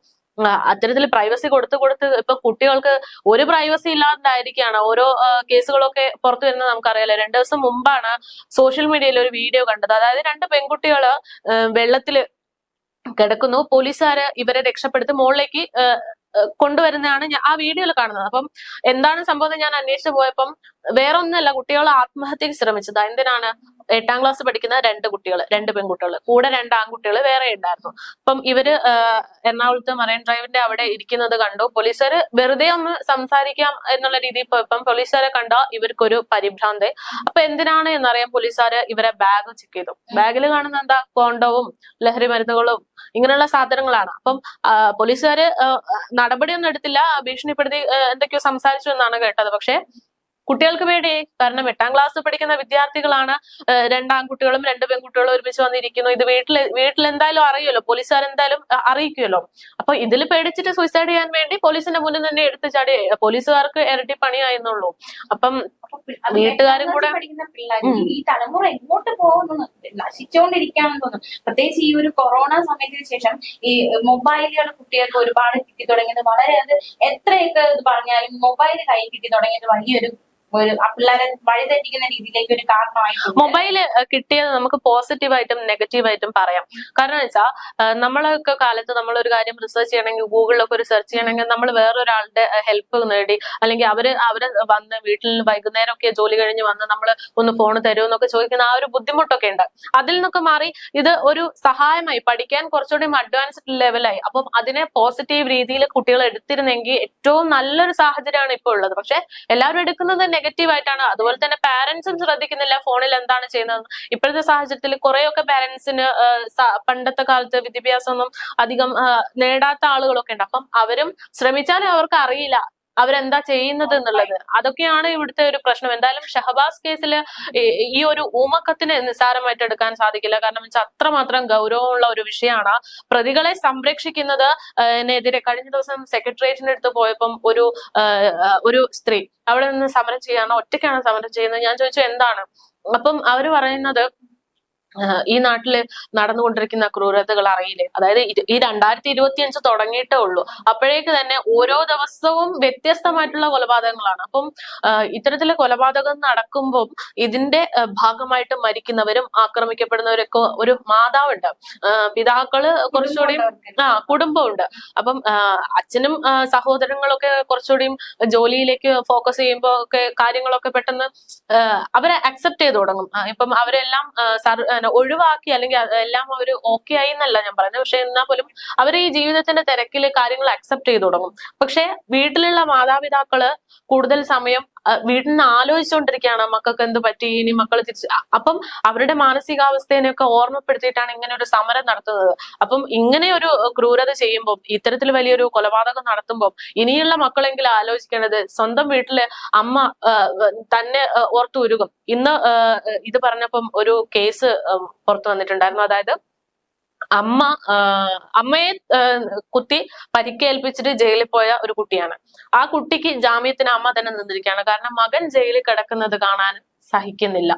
അത്തരത്തിൽ പ്രൈവസി കൊടുത്ത് കൊടുത്ത് ഇപ്പൊ കുട്ടികൾക്ക് ഒരു പ്രൈവസി ഇല്ലാണ്ടായിരിക്കുകയാണ്. ഓരോ കേസുകളൊക്കെ പുറത്തു വരുന്നത് നമുക്കറിയാലോ. രണ്ടു ദിവസം മുമ്പാണ് സോഷ്യൽ മീഡിയയിൽ ഒരു വീഡിയോ കണ്ടത്. അതായത് രണ്ട് പെൺകുട്ടികൾ വെള്ളത്തിൽ കിടക്കുന്നു. പോലീസുകാര് ഇവരെ രക്ഷപ്പെടുത്തി. മുകളിലേക്ക് കൊണ്ടുവരുന്നതാണ് ആ വീഡിയോയിൽ കാണുന്നത്. അപ്പം എന്താണ് സംഭവം എന്ന് ഞാൻ അന്വേഷിച്ചു പോയപ്പം വേറെ ഒന്നുമല്ല കുട്ടികൾ ആത്മഹത്യക്ക് ശ്രമിച്ചത്. എന്തിനാണ്? എട്ടാം ക്ലാസ് പഠിക്കുന്ന രണ്ട് കുട്ടികൾ രണ്ട് പെൺകുട്ടികൾ കൂടെ രണ്ട് ആൺകുട്ടികൾ വേറെ ഉണ്ടായിരുന്നു. അപ്പം ഇവർ എറണാകുളത്ത് മറൈൻ ഡ്രൈവിന്റെ അവിടെ ഇരിക്കുന്നത് കണ്ടു. പോലീസുകാര് വെറുതെ ഒന്ന് സംസാരിക്കാം എന്നുള്ള രീതിയിൽ ഇപ്പം പോലീസുകാരെ കണ്ട? ഇവർക്കൊരു പരിഭ്രാന്ത. അപ്പൊ എന്തിനാണ് എന്നറിയാൻ പോലീസുകാര് ഇവരെ ബാഗ് ചെക്ക് ചെയ്തു. ബാഗിൽ കാണുന്ന എന്താ? കോണ്ടവും ലഹരി മരുന്നുകളും ഇങ്ങനെയുള്ള സാധനങ്ങളാണ്. അപ്പം പോലീസുകാര് നടപടിയൊന്നും എടുത്തില്ല. ഭീഷണിപ്പെടുത്തി എന്തൊക്കെയോ സംസാരിച്ചു എന്നാണ് കേട്ടത്. പക്ഷെ കുട്ടികൾക്ക് വേണ്ടി കാരണം എട്ടാം ക്ലാസ് പഠിക്കുന്ന വിദ്യാർത്ഥികളാണ് രണ്ടാം കുട്ടികളും രണ്ട് പെൺകുട്ടികളും ഒരുമിച്ച് വന്നിരിക്കുന്നു. ഇത് വീട്ടിൽ വീട്ടിൽ എന്തായാലും അറിയുമല്ലോ പോലീസുകാർ എന്തായാലും അറിയിക്കുമല്ലോ. അപ്പൊ ഇതിൽ പേടിച്ചിട്ട് സൂയിസൈഡ് ചെയ്യാൻ വേണ്ടി പോലീസിന്റെ മുന്നിൽ തന്നെ എടുത്തു ചാടി പോലീസുകാർക്ക് ഇരട്ടി പണിയായിരുന്നുള്ളൂ. അപ്പം വീട്ടുകാരും കൂടെ- ഈ തലമുറ എങ്ങോട്ട് പോകുന്നു? നശിച്ചുകൊണ്ടിരിക്കുകയാണെന്ന് തോന്നുന്നു. പ്രത്യേകിച്ച് ഈ ഒരു കൊറോണ സമയത്തിന് ശേഷം ഈ മൊബൈലുകൾ കുട്ടികൾക്ക് ഒരുപാട് കിട്ടി തുടങ്ങിയത്. വളരെ അത് എത്രയൊക്കെ പറഞ്ഞാലും മൊബൈൽ കൈ കിട്ടി തുടങ്ങിയത് വലിയൊരു ഒരു പിള്ളേരെ വഴിതെറ്റിക്കുന്ന രീതിയിലേക്ക് ഒരു കാരണമായിട്ടുണ്ട് മൊബൈൽ കിട്ടിയത് നമുക്ക് പോസിറ്റീവായിട്ടും നെഗറ്റീവായിട്ടും പറയാം. കാരണം വെച്ചാൽ നമ്മളൊക്കെ കാലത്ത് നമ്മൾ ഒരു കാര്യം റിസർച്ച് ചെയ്യണമെങ്കിൽ ഗൂഗിളിലൊക്കെ ഒരു സെർച്ച് ചെയ്യണമെങ്കിൽ നമ്മൾ വേറൊരാളുടെ ഹെൽപ്പ് നേടി അല്ലെങ്കിൽ അവർ അവർ വന്ന് വീട്ടിൽ വൈകുന്നേരം ഒക്കെ ജോലി കഴിഞ്ഞ് വന്ന് നമ്മൾ ഒന്ന് ഫോൺ തരുമോ എന്നൊക്കെ ചോദിക്കുന്ന ആ ഒരു ബുദ്ധിമുട്ടൊക്കെ ഉണ്ട്. അതിൽ നിന്നൊക്കെ മാറി ഇത് ഒരു സഹായമായി പഠിക്കാൻ കുറച്ചുകൂടി അഡ്വാൻസ്ഡ് ലെവലായി അപ്പം അതിനെ പോസിറ്റീവ് രീതിയിൽ കുട്ടികൾ എടുത്തിരുന്നെങ്കിൽ ഏറ്റവും നല്ലൊരു സാഹചര്യമാണ് ഇപ്പോൾ ഉള്ളത്. പക്ഷെ എല്ലാവരും എടുക്കുന്നത് നെഗറ്റീവ് ആയിട്ടാണ്. അതുപോലെ തന്നെ പാരന്റ്സും ശ്രദ്ധിക്കുന്നില്ല ഫോണിൽ എന്താണ് ചെയ്യുന്നത് ഇപ്പോഴത്തെ സാഹചര്യത്തിൽ കുറെയൊക്കെ പാരന്റ്സിന് പണ്ടത്തെ കാലത്ത് വിദ്യാഭ്യാസമൊന്നും അധികം നേടാത്ത ആളുകളൊക്കെ ഉണ്ട്. അപ്പം അവരും ശ്രമിച്ചാലും അവർക്ക് അറിയില്ല. അവരെന്താ ചെയ്യുന്നത് എന്നുള്ളത്. അതൊക്കെയാണ് ഇവിടുത്തെ ഒരു പ്രശ്നം. എന്തായാലും ഷഹബാസ് കേസിൽ ഈ ഒരു ഊമക്കത്തിന് നിസ്സാരമായിട്ട് എടുക്കാൻ സാധിക്കില്ല. കാരണം വെച്ചാൽ അത്രമാത്രം ഗൗരവമുള്ള ഒരു വിഷയമാണ്. പ്രതികളെ സംരക്ഷിക്കുന്നത് എതിരെ കഴിഞ്ഞ ദിവസം സെക്രട്ടേറിയറ്റിന്റെ അടുത്ത് പോയപ്പം ഒരു ഒരു സ്ത്രീ അവിടെ നിന്ന് സമരം ചെയ്യാണ് ഒറ്റയ്ക്കാണ് സമരം ചെയ്യുന്നത്. ഞാൻ ചോദിച്ചു എന്താണ്? അപ്പം അവർ പറയുന്നത് ഈ നാട്ടിൽ നടന്നുകൊണ്ടിരിക്കുന്ന ക്രൂരതകൾ അറിയില്ലേ? അതായത് ഈ രണ്ടായിരത്തി ഇരുപത്തി അഞ്ച് തുടങ്ങിയിട്ടേ ഉള്ളൂ. അപ്പോഴേക്ക് തന്നെ ഓരോ ദിവസവും വ്യത്യസ്തമായിട്ടുള്ള കൊലപാതകങ്ങളാണ്. അപ്പം ഇത്തരത്തിലെ കൊലപാതകം നടക്കുമ്പോൾ ഇതിന്റെ ഭാഗമായിട്ട് മരിക്കുന്നവരും ആക്രമിക്കപ്പെടുന്നവരൊക്കെ ഒരു മാതാവുണ്ട്. പിതാക്കൾ കുറച്ചുകൂടി ആ കുടുംബമുണ്ട്. അപ്പം അച്ഛനും സഹോദരങ്ങളൊക്കെ കുറച്ചുകൂടിയും ജോലിയിലേക്ക് ഫോക്കസ് ചെയ്യുമ്പോൾ ഒക്കെ കാര്യങ്ങളൊക്കെ പെട്ടെന്ന് അവരെ അക്സെപ്റ്റ് ചെയ്ത് തുടങ്ങും. ഇപ്പം അവരെല്ലാം എന്താണ് ഒഴിവാക്കി അല്ലെങ്കിൽ എല്ലാം അവർ ഓക്കെ ആയി എന്നല്ല ഞാൻ പറഞ്ഞത് പക്ഷെ എന്നാൽ പോലും അവർ ഈ ജീവിതത്തിന്റെ തിരക്കിൽ കാര്യങ്ങൾ അക്സെപ്റ്റ് ചെയ്തു തുടങ്ങും. പക്ഷെ വീട്ടിലുള്ള മാതാപിതാക്കൾ കൂടുതൽ സമയം നിന്ന് ആലോചിച്ചുകൊണ്ടിരിക്കുകയാണ് മക്കൾക്ക് എന്ത് പറ്റി ഇനി മക്കൾ തിരിച്ച് അപ്പം അവരുടെ മാനസികാവസ്ഥേനെയൊക്കെ ഓർമ്മപ്പെടുത്തിയിട്ടാണ് ഇങ്ങനെ ഒരു സമരം നടത്തുന്നത്. അപ്പം ഇങ്ങനെ ഒരു ക്രൂരത ചെയ്യുമ്പോൾ ഇത്തരത്തിൽ വലിയൊരു കൊലപാതകം നടത്തുമ്പോൾ ഇനിയുള്ള മക്കളെങ്കിലും ആലോചിക്കേണ്ടത് സ്വന്തം വീട്ടിലെ അമ്മ തന്നെ ഓർത്തു ഓർത്ത് ഉരുകും ഇന്ന് ഇത് പറഞ്ഞപ്പം ഒരു കേസ് പുറത്തു വന്നിട്ടുണ്ടായിരുന്നു. അതായത് അമ്മ അമ്മയെ കുത്തി പരിക്കേൽപ്പിച്ചിട്ട് ജയിലിൽ പോയ ഒരു കുട്ടിയാണ്. ആ കുട്ടിക്ക് ജാമ്യത്തിന് അമ്മ തന്നെ നിന്നിരിക്കുകയാണ്. കാരണം മകൻ ജയിലിൽ കിടക്കുന്നത് കാണാൻ സഹിക്കുന്നില്ല.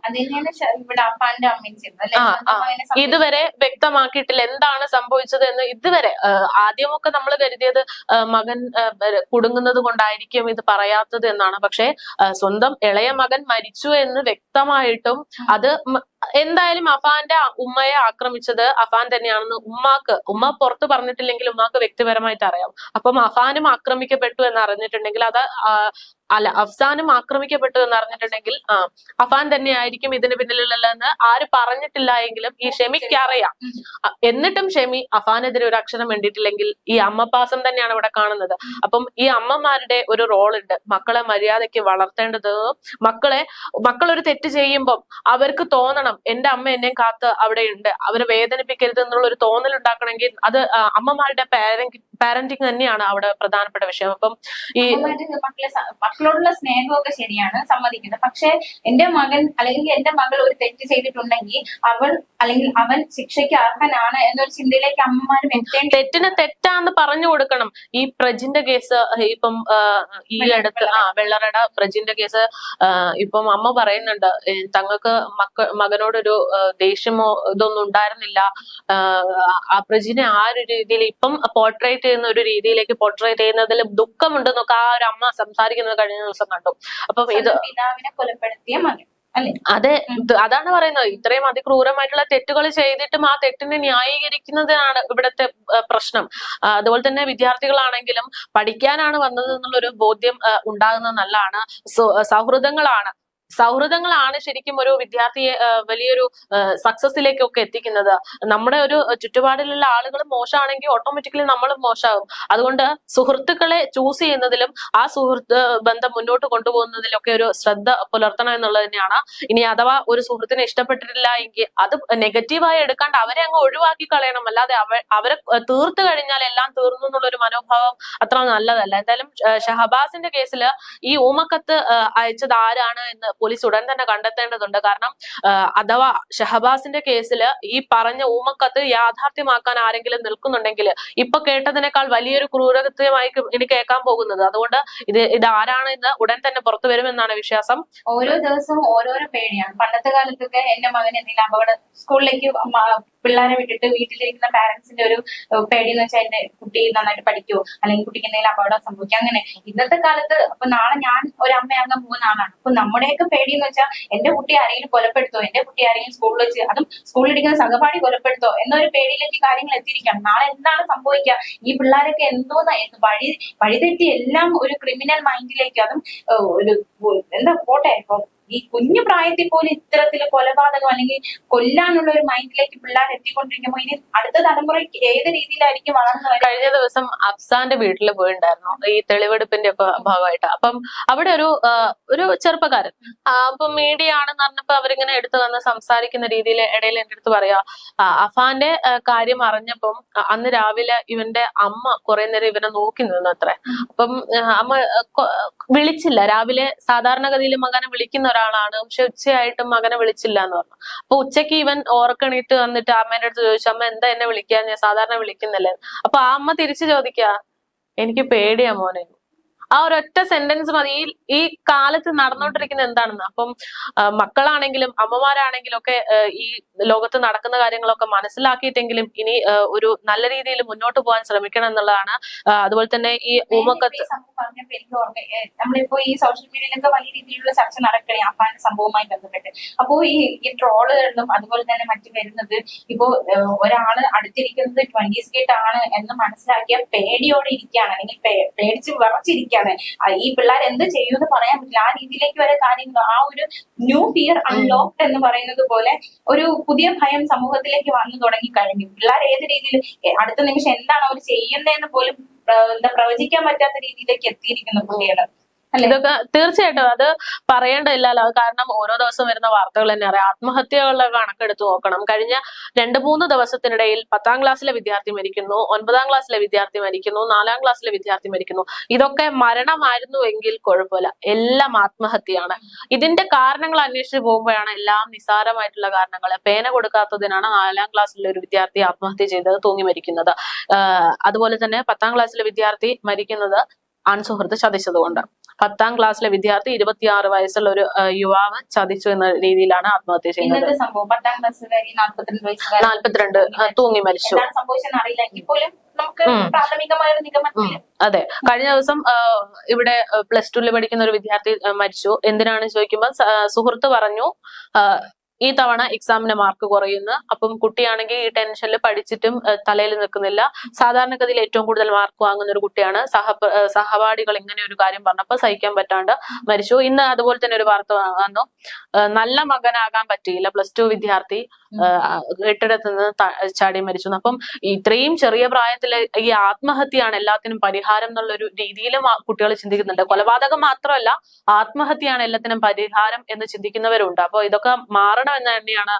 ഇതുവരെ വ്യക്തമാക്കിയിട്ടില്ല എന്താണ് സംഭവിച്ചത് എന്ന് ഇതുവരെ ആദ്യമൊക്കെ നമ്മൾ കരുതിയത് മകൻ കുടുങ്ങുന്നത് കൊണ്ടായിരിക്കും ഇത് പറയാത്തത് എന്നാണ്. പക്ഷേ സ്വന്തം ഇളയ മകൻ മരിച്ചു എന്ന് വ്യക്തമായിട്ടും അത് എന്തായാലും അഫാന്റെ ഉമ്മയെ ആക്രമിച്ചത് അഫാൻ തന്നെയാണെന്ന് ഉമ്മാക്ക് ഉമ്മ പുറത്ത് പറഞ്ഞിട്ടില്ലെങ്കിൽ ഉമ്മാക്ക് വ്യക്തിപരമായിട്ട് അറിയാം. അപ്പം അഫാനും ആക്രമിക്കപ്പെട്ടു എന്ന് അറിഞ്ഞിട്ടുണ്ടെങ്കിൽ അത് അല്ല അഫ്സാനും ആക്രമിക്കപ്പെട്ടു എന്ന് അറിഞ്ഞിട്ടുണ്ടെങ്കിൽ ആ അഫാൻ തന്നെയായിരിക്കും ഇതിന് പിന്നിലുള്ളതെന്ന് ആര് പറഞ്ഞിട്ടില്ല എങ്കിലും ഈ ഷെമിക്ക് അറിയാം എന്നിട്ടും ഷെമി അഫാനെതിരെ ഒരു അക്ഷരം വേണ്ടിയിട്ടില്ലെങ്കിൽ ഈ അമ്മപ്പാസം തന്നെയാണ് ഇവിടെ കാണുന്നത്. അപ്പം ഈ അമ്മമാരുടെ ഒരു റോൾ ഉണ്ട് മക്കളെ മര്യാദയ്ക്ക് വളർത്തേണ്ടത് മക്കളെ മക്കളൊരു തെറ്റ് ചെയ്യുമ്പം അവർക്ക് തോന്നണം എന്റെ അമ്മ എന്നെ കാത്ത് അവിടെ ഉണ്ട് അവരെ വേദനിപ്പിക്കരുത് എന്നുള്ള ഒരു തോന്നൽ ഉണ്ടാക്കണമെങ്കിൽ അത് അമ്മമാരുടെ പാരന്റ് പാരന്റിങ് തന്നെയാണ് അവിടെ പ്രധാനപ്പെട്ട വിഷയം. അപ്പം ഈ മക്കളോടുള്ള സ്നേഹമൊക്കെ ശരിയാണ് സമ്മതിക്കുന്നത്. പക്ഷെ എന്റെ മകൻ അല്ലെങ്കിൽ എന്റെ മകൾ ഒരു തെറ്റ് ചെയ്തിട്ടുണ്ടെങ്കിൽ അവൾ അല്ലെങ്കിൽ അവൻ ശിക്ഷയ്ക്ക് അർഹനാണ് എന്നൊരു ചിന്തയിലേക്ക് അമ്മമാരും എത്തേണ്ട തെറ്റിന് തെറ്റാന്ന് പറഞ്ഞു കൊടുക്കണം. ഈ പ്രജിന്റെ കേസ് ഇപ്പം ഈ അടുത്ത് ആ വെള്ളറട പ്രജിന്റെ കേസ് ഇപ്പം അമ്മ പറയുന്നുണ്ട് തങ്ങൾക്ക് മക്ക മകനോടൊരു ദേഷ്യമോ ഇതൊന്നും ഉണ്ടായിരുന്നില്ല. ആ പ്രജിനെ ആ ഒരു രീതിയിൽ ഇപ്പം പോർട്രേറ്റ് ചെയ്യുന്ന ഒരു രീതിയിലേക്ക് പോർട്രേറ്റ് ചെയ്യുന്നതിൽ ദുഃഖമുണ്ടെന്നൊക്കെ ആ ഒരു അമ്മ സംസാരിക്കുന്നത് കഴിഞ്ഞ ദിവസം കണ്ടു. അപ്പം ഇത് പിതാവിനെ കൊലപ്പെടുത്തിയ മകൻ അതെ അതാണ് പറയുന്നത്. ഇത്രയും അതിക്രൂരമായിട്ടുള്ള തെറ്റുകൾ ചെയ്തിട്ടും ആ തെറ്റിനെ ന്യായീകരിക്കുന്നതാണ് ഇവിടുത്തെ പ്രശ്നം. അതുപോലെ തന്നെ വിദ്യാർത്ഥികളാണെങ്കിലും പഠിക്കാനാണ് വന്നത് എന്നുള്ളൊരു ബോധ്യം ഉണ്ടാകുന്നത് നല്ലതാണ്. സൗഹൃദങ്ങളാണ്. സൗഹൃദങ്ങളാണ് ശരിക്കും ഒരു വിദ്യാർത്ഥിയെ വലിയൊരു സക്സസിലേക്കൊക്കെ എത്തിക്കുന്നത്. നമ്മുടെ ഒരു ചുറ്റുപാടിലുള്ള ആളുകൾ മോശമാണെങ്കിൽ ഓട്ടോമാറ്റിക്കലി നമ്മളും മോശമാകും. അതുകൊണ്ട് സുഹൃത്തുക്കളെ ചൂസ് ചെയ്യുന്നതിലും ആ സുഹൃത്ത് ബന്ധം മുന്നോട്ട് കൊണ്ടുപോകുന്നതിലൊക്കെ ഒരു ശ്രദ്ധ പുലർത്തണം എന്നുള്ളത് തന്നെയാണ്. ഇനി അഥവാ ഒരു സുഹൃത്തിനെ ഇഷ്ടപ്പെട്ടിട്ടില്ല എങ്കിൽ അത് നെഗറ്റീവായി എടുക്കാണ്ട് അവരെ അങ്ങ് ഒഴിവാക്കി കളയണം. അല്ലാതെ അവ അവരെ തീർത്തു കഴിഞ്ഞാൽ എല്ലാം തീർന്നു എന്നുള്ള ഒരു മനോഭാവം അത്ര നല്ലതല്ല. എന്തായാലും ഷഹബാസിന്റെ കേസിൽ ഈ ഊമക്കത്ത് അയച്ചത് ആരാണ് എന്ന് പോലീസ് ഉടൻ തന്നെ കണ്ടെത്തേണ്ടതുണ്ട്. കാരണം അഥവാ ഷഹബാസിന്റെ കേസിൽ ഈ പറഞ്ഞ ഊമക്കത്ത് യാഥാർത്ഥ്യമാക്കാൻ ആരെങ്കിലും നിൽക്കുന്നുണ്ടെങ്കിൽ ഇപ്പൊ കേട്ടതിനേക്കാൾ വലിയൊരു ക്രൂരകൃത്യമായി ഇനി കേൾക്കാൻ പോകുന്നത്. അതുകൊണ്ട് ഇത് ഇത് ആരാണ് ഇന്ന് ഉടൻ തന്നെ പുറത്തു വരുമെന്നാണ് വിശ്വാസം. ഓരോ ദിവസവും ഓരോരോ പേടിയാണ്. പണ്ടത്തെ കാലത്തൊക്കെ എന്റെ മകൻ എന്തെങ്കിലും അപകടം സ്കൂളിലേക്ക് പിള്ളേരെ വിട്ടിട്ട് വീട്ടിലിരിക്കുന്ന പാരന്റ്സിന്റെ ഒരു പേടി എന്ന് വെച്ചാൽ എന്റെ കുട്ടി നന്നായിട്ട് പഠിക്കുമോ അല്ലെങ്കിൽ കുട്ടിക്ക് എന്തെങ്കിലും അപകടം സംഭവിക്കും അങ്ങനെ. ഇന്നത്തെ കാലത്ത് അപ്പൊ നാളെ ഞാൻ ഒരു അമ്മയാകാൻ പോകുന്ന ആളാണ്. അപ്പൊ നമ്മുടെയൊക്കെ പേടി എന്ന് വെച്ചാൽ എന്റെ കുട്ടി ആരെങ്കിലും കൊലപ്പെടുത്തോ? എന്റെ കുട്ടി ആരെങ്കിലും സ്കൂളിൽ വെച്ച് അതും സ്കൂളിലിരിക്കുന്ന സഹപാഠി കൊലപ്പെടുത്തോ? എന്നൊരു പേടിയിലേക്ക് കാര്യങ്ങൾ എത്തിയിരിക്കുകയാണ്. നാളെ എന്താണ് സംഭവിക്കുക? ഈ പിള്ളേരൊക്കെ എന്തോന്നാ? എന്ത് വഴി വഴിതെറ്റി എല്ലാം ഒരു ക്രിമിനൽ മൈൻഡിലേക്ക് അതും ഒരു എന്താ പോട്ടെ. ഈ കുഞ്ഞു പ്രായത്തിൽ പോലും ഇത്തരത്തിൽ കൊലപാതകം അല്ലെങ്കിൽ കൊല്ലാനുള്ള ഒരു മൈൻഡിലേക്ക് പിള്ളേർ എത്തിക്കൊണ്ടിരിക്കുമ്പോൾ ഇനി അടുത്ത തലമുറയ്ക്ക് ഏത് രീതിയിലായിരിക്കും വളർന്നു വരുന്നത്? കഴിഞ്ഞ ദിവസം അഫ്സാന്റെ വീട്ടിൽ പോയിണ്ടായിരുന്നു. ഈ തെളിവെടുപ്പിന്റെ ഒക്കെ ഭാഗമായിട്ട്. അപ്പം അവിടെ ഒരു ഒരു ചെറുപ്പക്കാരൻ. അപ്പൊ മീഡിയ ആണെന്ന് പറഞ്ഞപ്പോ അവരിങ്ങനെ എടുത്തു വന്ന് സംസാരിക്കുന്ന രീതിയിൽ ഇടയിൽ എന്റെ അടുത്ത് പറയാ അഫാന്റെ കാര്യം അറിഞ്ഞപ്പം അന്ന് രാവിലെ ഇവന്റെ അമ്മ കുറെ നേരം ഇവനെ നോക്കി നിന്നു അത്ര അപ്പം അമ്മ വിളിച്ചില്ല. രാവിലെ സാധാരണഗതിയിൽ മകനെ വിളിക്കുന്ന ഒരാളാണ്. പക്ഷെ ഉച്ചയായിട്ടും മകനെ വിളിച്ചില്ല എന്ന് പറഞ്ഞു. അപ്പൊ ഉച്ചയ്ക്ക് ഇവൻ ഓർക്കണീട്ട് വന്നിട്ട് അമ്മേന്റെ അടുത്ത് ചോദിച്ചു അമ്മ എന്താ എന്നെ വിളിക്കാൻ ഞാൻ സാധാരണ വിളിക്കുന്നില്ലേ? അപ്പൊ ആ അമ്മ തിരിച്ചു ചോദിക്കാ എനിക്ക് പേടിയാ മോനെ. ആ ഒരൊറ്റ സെന്റൻസ് മതി. ഈ ഈ കാലത്ത് നടന്നുകൊണ്ടിരിക്കുന്ന എന്താണെന്ന്? അപ്പം മക്കളാണെങ്കിലും അമ്മമാരാണെങ്കിലും ഒക്കെ ഈ ലോകത്ത് നടക്കുന്ന കാര്യങ്ങളൊക്കെ മനസ്സിലാക്കിയിട്ടെങ്കിലും ഇനി ഒരു നല്ല രീതിയിൽ മുന്നോട്ട് പോകാൻ ശ്രമിക്കണം എന്നുള്ളതാണ്. അതുപോലെ തന്നെ ഈ ഊമക്കത്ത് നമ്മളിപ്പോ ഈ സോഷ്യൽ മീഡിയയിലൊക്കെ വലിയ രീതിയിലുള്ള ചർച്ച നടക്കണേ അപ്പാൻ സംഭവവുമായി ബന്ധപ്പെട്ട്. അപ്പോ ഈ ഈ ട്രോളുകളിലും അതുപോലെ തന്നെ മറ്റു വരുന്നത് ഇപ്പോ ഒരാൾ അടുത്തിരിക്കുന്നത് ട്വന്റി സ്കേറ്റ് ആണ് എന്ന് മനസ്സിലാക്കിയ പേടിയോടെ ഇരിക്കുകയാണ്. അല്ലെങ്കിൽ പേടിച്ച് വിറച്ചിരിക്കുകയാണ്. ആ, ഈ പിള്ളേർ എന്ത് ചെയ്യുമെന്ന് പറയാൻ പറ്റില്ല. ആ രീതിയിലേക്ക് വരെ കാര്യങ്ങൾ. ആ ഒരു ന്യൂ ഫിയർ അൺലോക്ഡ് എന്ന് പറയുന്നത് പോലെ ഒരു പുതിയ ഭയം സമൂഹത്തിലേക്ക് വന്നു തുടങ്ങി കഴിഞ്ഞു. പിള്ളേർ ഏത് രീതിയിൽ അടുത്ത നിമിഷം എന്താണ് അവർ ചെയ്യുന്നതെന്ന് പോലും എന്താ പ്രവചിക്കാൻ പറ്റാത്ത രീതിയിലേക്ക് എത്തിയിരിക്കുന്നു കുട്ടികൾ ഇതൊക്കെ തീർച്ചയായിട്ടും അത് പറയേണ്ടതില്ലല്ലോ. കാരണം ഓരോ ദിവസം വരുന്ന വാർത്തകൾ തന്നെ അറിയാം. ആത്മഹത്യകളുടെ കണക്കെടുത്ത് നോക്കണം. കഴിഞ്ഞ രണ്ട് മൂന്ന് ദിവസത്തിനിടയിൽ പത്താം ക്ലാസ്സിലെ വിദ്യാർത്ഥി മരിക്കുന്നു ഒൻപതാം ക്ലാസ്സിലെ വിദ്യാർത്ഥി മരിക്കുന്നു നാലാം ക്ലാസ്സിലെ വിദ്യാർത്ഥി മരിക്കുന്നു. ഇതൊക്കെ മരണമായിരുന്നു എങ്കിൽ കുഴപ്പമില്ല. എല്ലാം ആത്മഹത്യയാണ്. ഇതിന്റെ കാരണങ്ങൾ അന്വേഷിച്ച് പോകുമ്പോഴാണ് എല്ലാം നിസാരമായിട്ടുള്ള കാരണങ്ങൾ. പേന കൊടുക്കാത്തതിനാണ് നാലാം ക്ലാസ്സിലെ ഒരു വിദ്യാർത്ഥി ആത്മഹത്യ ചെയ്തത് തൂങ്ങി മരിക്കുന്നത്. അതുപോലെ തന്നെ പത്താം ക്ലാസ്സിലെ വിദ്യാർത്ഥി മരിക്കുന്നത് ആൺസുഹൃത്ത് ചതിച്ചതുകൊണ്ട് പത്താം ക്ലാസ്സിലെ വിദ്യാർത്ഥി ഇരുപത്തിയാറ് വയസ്സുള്ള ഒരു യുവാവ് ചതിച്ചു എന്ന രീതിയിലാണ് ആത്മഹത്യ ചെയ്യുന്നത് നാൽപ്പത്തിരണ്ട് നാൽപ്പത്തിരണ്ട് തൂങ്ങി മരിച്ചു. അതെ. കഴിഞ്ഞ ദിവസം ഇവിടെ പ്ലസ് ടുവിൽ പഠിക്കുന്ന ഒരു വിദ്യാർത്ഥി മരിച്ചു. എന്തിനാണ് ചോദിക്കുമ്പോൾ സുഹൃത്ത് പറഞ്ഞു ഈ തവണ എക്സാമിന് മാർക്ക് കുറയുന്നു. അപ്പം കുട്ടിയാണെങ്കിൽ ഈ ടെൻഷനിൽ പഠിച്ചിട്ടും തലയിൽ നിൽക്കുന്നില്ല. സാധാരണഗതിയിൽ ഏറ്റവും കൂടുതൽ മാർക്ക് വാങ്ങുന്ന ഒരു കുട്ടിയാണ്. സഹ സഹപാഠികൾ ഇങ്ങനെ ഒരു കാര്യം പറഞ്ഞപ്പോൾ സഹിക്കാൻ പറ്റാണ്ട് മരിച്ചു. ഇന്ന് അതുപോലെ തന്നെ ഒരു വാർത്ത വന്നു. നല്ല മകനാകാൻ പറ്റിയില്ല. പ്ലസ് ടു വിദ്യാർത്ഥി. കെട്ടിടത്ത് നിന്ന് ചാടി മരിച്ചു. അപ്പം ഇത്രയും ചെറിയ പ്രായത്തിൽ ഈ ആത്മഹത്യയാണ് എല്ലാത്തിനും പരിഹാരം എന്നുള്ള ഒരു രീതിയിലും കുട്ടികൾ ചിന്തിക്കുന്നുണ്ട്. കൊലപാതകം മാത്രമല്ല ആത്മഹത്യയാണ് എല്ലാത്തിനും പരിഹാരം എന്ന് ചിന്തിക്കുന്നവരുണ്ട്. അപ്പോൾ ഇതൊക്കെ മാറണം എന്ന് തന്നെയാണ്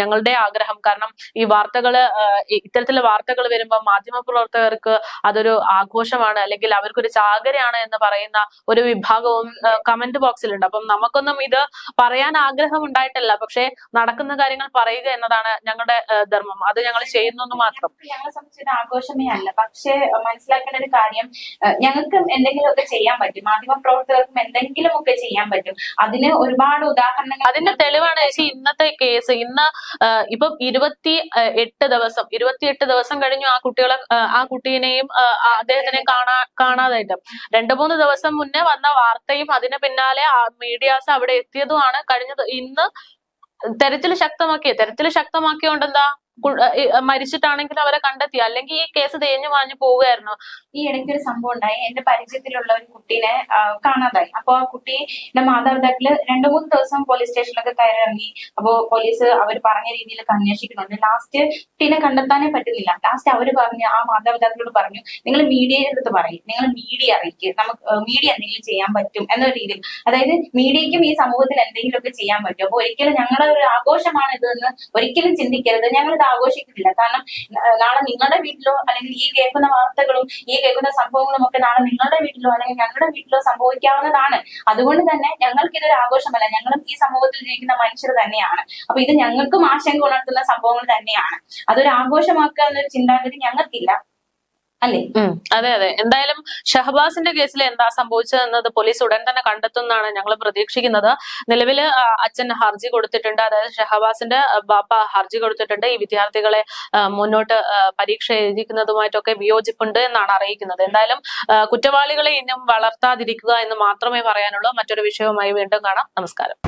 ഞങ്ങളുടെ ആഗ്രഹം. കാരണം ഈ വാർത്തകൾ ഇത്തരത്തിലെ വാർത്തകൾ വരുമ്പോൾ മാധ്യമ പ്രവർത്തകർക്ക് അതൊരു ആഘോഷമാണ് അല്ലെങ്കിൽ അവർക്കൊരു ചാകരയാണ് എന്ന് പറയുന്ന ഒരു വിഭാഗവും കമന്റ് ബോക്സിലുണ്ട്. അപ്പം നമുക്കൊന്നും ഇത് പറയാൻ ആഗ്രഹം ഉണ്ടായിട്ടല്ല. പക്ഷെ നടക്കുന്ന കാര്യങ്ങൾ പറയുക എന്നതാണ് ഞങ്ങളുടെ ധർമ്മം. അത് ഞങ്ങൾ ചെയ്യുന്നു മാത്രം. ഞങ്ങളെ സംബന്ധിച്ച് ഇത് ആഘോഷമേ അല്ല. പക്ഷേ മനസ്സിലാക്കേണ്ട ഒരു കാര്യം ഞങ്ങൾക്ക് എന്തെങ്കിലും ഒക്കെ ചെയ്യാൻ പറ്റും. മാധ്യമ പ്രവർത്തകർക്കും എന്തെങ്കിലും ഒക്കെ ചെയ്യാൻ പറ്റും. അതിന് ഒരുപാട് ഉദാഹരണങ്ങൾ അതിന്റെ തെളിവാണ് ചേച്ചി ഇന്നത്തെ കേസ്. ഇന്ന് ഇപ്പം ഇരുപത്തി എട്ട് ദിവസം ഇരുപത്തിയെട്ട് ദിവസം കഴിഞ്ഞു ആ കുട്ടികളെ ആ കുട്ടീനെയും അദ്ദേഹത്തിനെ കാണാ കാണാതായിട്ട്. രണ്ടു മൂന്ന് ദിവസം മുന്നേ വന്ന വാർത്തയും അതിന് പിന്നാലെ മീഡിയാസ് അവിടെ എത്തിയതുമാണ് കഴിഞ്ഞത്. ഇന്ന് തെരച്ചിൽ ശക്തമാക്കിയ? തെരച്ചിൽ ശക്തമാക്കിയോണ്ട് എന്താ മരിച്ചിട്ടാണെങ്കിൽ അവരെ കണ്ടെത്തി. അല്ലെങ്കിൽ ഈ കേസ് തേഞ്ഞു വാഞ്ഞു പോവുകയായിരുന്നു. ഈ ഇടയ്ക്ക് ഒരു സംഭവം ഉണ്ടായി. എന്റെ പരിചയത്തിലുള്ള ഒരു കുട്ടീനെ കാണാതായി. അപ്പൊ ആ കുട്ടിയുടെ മാതാപിതാക്കൾ രണ്ടു മൂന്ന് ദിവസം പോലീസ് സ്റ്റേഷനിലൊക്കെ കയറിറങ്ങി അപ്പോ പോലീസ് അവർ പറഞ്ഞ രീതിയിലൊക്കെ അന്വേഷിക്കുന്നുണ്ട്. ലാസ്റ്റ് കുട്ടീനെ കണ്ടെത്താനേ പറ്റുന്നില്ല. ലാസ്റ്റ് അവർ പറഞ്ഞു ആ മാതാപിതാക്കളോട് പറഞ്ഞു നിങ്ങൾ മീഡിയയുടെ അടുത്ത് പറയും. നിങ്ങൾ മീഡിയ അറിയിക്കുക നമുക്ക് മീഡിയ എന്തെങ്കിലും ചെയ്യാൻ പറ്റും. എന്ന രീതിയിൽ. അതായത് മീഡിയയ്ക്കും ഈ സമൂഹത്തിൽ എന്തെങ്കിലുമൊക്കെ ചെയ്യാൻ പറ്റും. അപ്പൊ ഒരിക്കലും ഞങ്ങളുടെ ഒരു ആഘോഷമാണ് ഇതെന്ന് ഒരിക്കലും ചിന്തിക്കരുത്. ഞങ്ങൾ ആഘോഷിക്കുന്നില്ല. കാരണം നാളെ നിങ്ങളുടെ വീട്ടിലോ അല്ലെങ്കിൽ ഈ കേൾക്കുന്ന വാർത്തകളും ഈ കേൾക്കുന്ന സംഭവങ്ങളും ഒക്കെ നാളെ നിങ്ങളുടെ വീട്ടിലോ അല്ലെങ്കിൽ ഞങ്ങളുടെ വീട്ടിലോ സംഭവിക്കാവുന്നതാണ്. അതുകൊണ്ട് തന്നെ ഞങ്ങൾക്ക് ഇതൊരു ആഘോഷമല്ല. ഞങ്ങളും ഈ സമൂഹത്തിൽ ജീവിക്കുന്ന മനുഷ്യർ തന്നെയാണ്. അപ്പൊ ഇത് ഞങ്ങൾക്കും ആശങ്ക ഉണർത്തുന്ന സംഭവങ്ങൾ തന്നെയാണ്. അതൊരു ആഘോഷമാക്കുക എന്നൊരു ചിന്താഗതി ഞങ്ങൾക്കില്ല. അല്ലേ? അതെ അതെ. എന്തായാലും ഷഹബാസിന്റെ കേസിൽ എന്താ സംഭവിച്ചതെന്നത് പോലീസ് ഉടൻ തന്നെ കണ്ടെത്തുമെന്നാണ് ഞങ്ങൾ പ്രതീക്ഷിക്കുന്നത്. നിലവിൽ അച്ഛൻ ഹർജി കൊടുത്തിട്ടുണ്ട്. അതായത് ഷഹബാസിന്റെ ബാപ്പ ഹർജി കൊടുത്തിട്ടുണ്ട്. ഈ വിദ്യാർത്ഥികളെ മുന്നോട്ട് പരീക്ഷ എഴുതിക്കുന്നതുമായിട്ടൊക്കെ വിയോജിപ്പുണ്ട് എന്നാണ് അറിയിക്കുന്നത്. എന്തായാലും കുറ്റവാളികളെ ഇനിയും വളർത്താതിരിക്കുക എന്ന് മാത്രമേ പറയാനുള്ളൂ. മറ്റൊരു വിഷയവുമായി വീണ്ടും കാണാം. നമസ്കാരം.